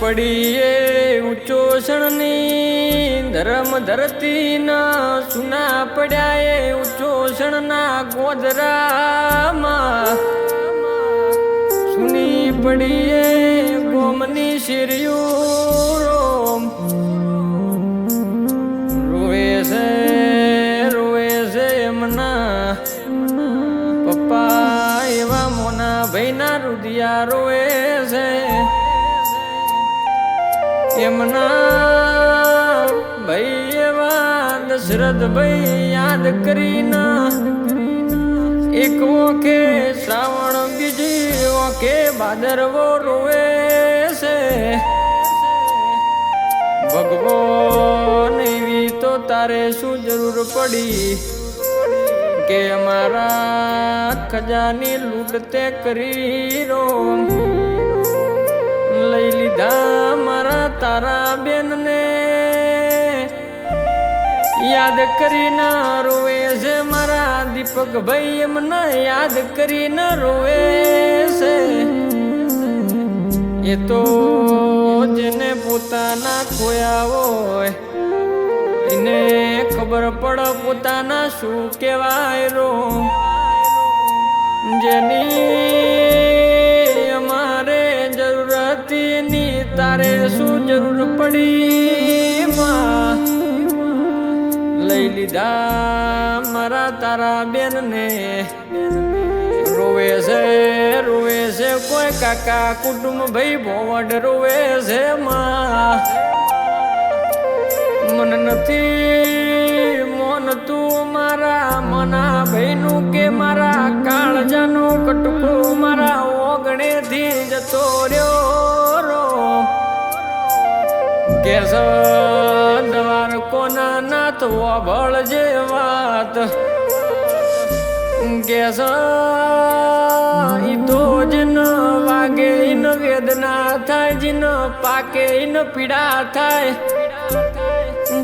પડીએ ઉચ્ચોષણની ધર્મ ધરતીના સુના પડ્યા એ ઉચ્ચોષણના ગોધરામાં. સુની પડીએ ગોમની શિરિયું ભાઈના રુદિયા રોવે છે. એમના ભાઈ એવા દશરથ ભાઈ યાદ કરીના. એક ઓકે શ્રાવણ, બીજી ઓકે ભાદરવો રોવે છે. ભગવાન એવી તો તારે શું જરૂર પડી? કે અમારા ખજાની લૂંટતે કરી રો લઈ લીધા મારા તારા બેનને. યાદ કરીને રોવે છે મારા દીપક ભાઈ એમને યાદ કરીને રોવે છે. એ તો જેને પોતાના ખોયા હોય એને ખબર પડ પોતાના શું કહેવાય રો જેની અમારે જરૂર એની તારે શું જરૂર પડી? લઈ લીધા મારા તારા બેનને. રોવે છે રોવે છે, કોઈ કાકા કુટુંબ ભાઈ ભોવડ રોવે છે, માં. મન નથી, મોન તું મારા મના ભાઈનું કે મારા કાળજાનો કટકો મારા ઓગણે થી જતો રહ્યો. રો કેસ દ્વાર કોના નાથ વભળ જે વાત. કેસ તો જન વાગે ઇન વેદના થાય જીન પાકે ઇન પીડા થાય.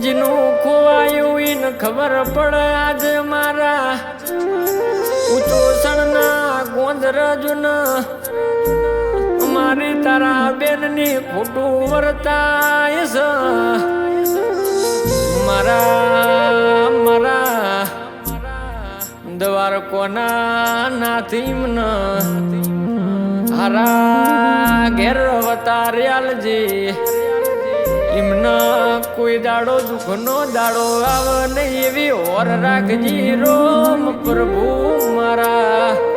જીનું ખોવાયું ઈન ખબર પડે આજ મારા. ઊંચો સણના ગોંદરજુન મારી તારા બેનની ખોટું વર્તાય મારા મારા દ્વાર કોના નાથી મન હારા ઘેર વતાર્યાલજી. એમના કોઈ દાડો દુઃખનો દાડો આવે નહીં એવી ઓર રાખજી રોમ પ્રભુ મારા.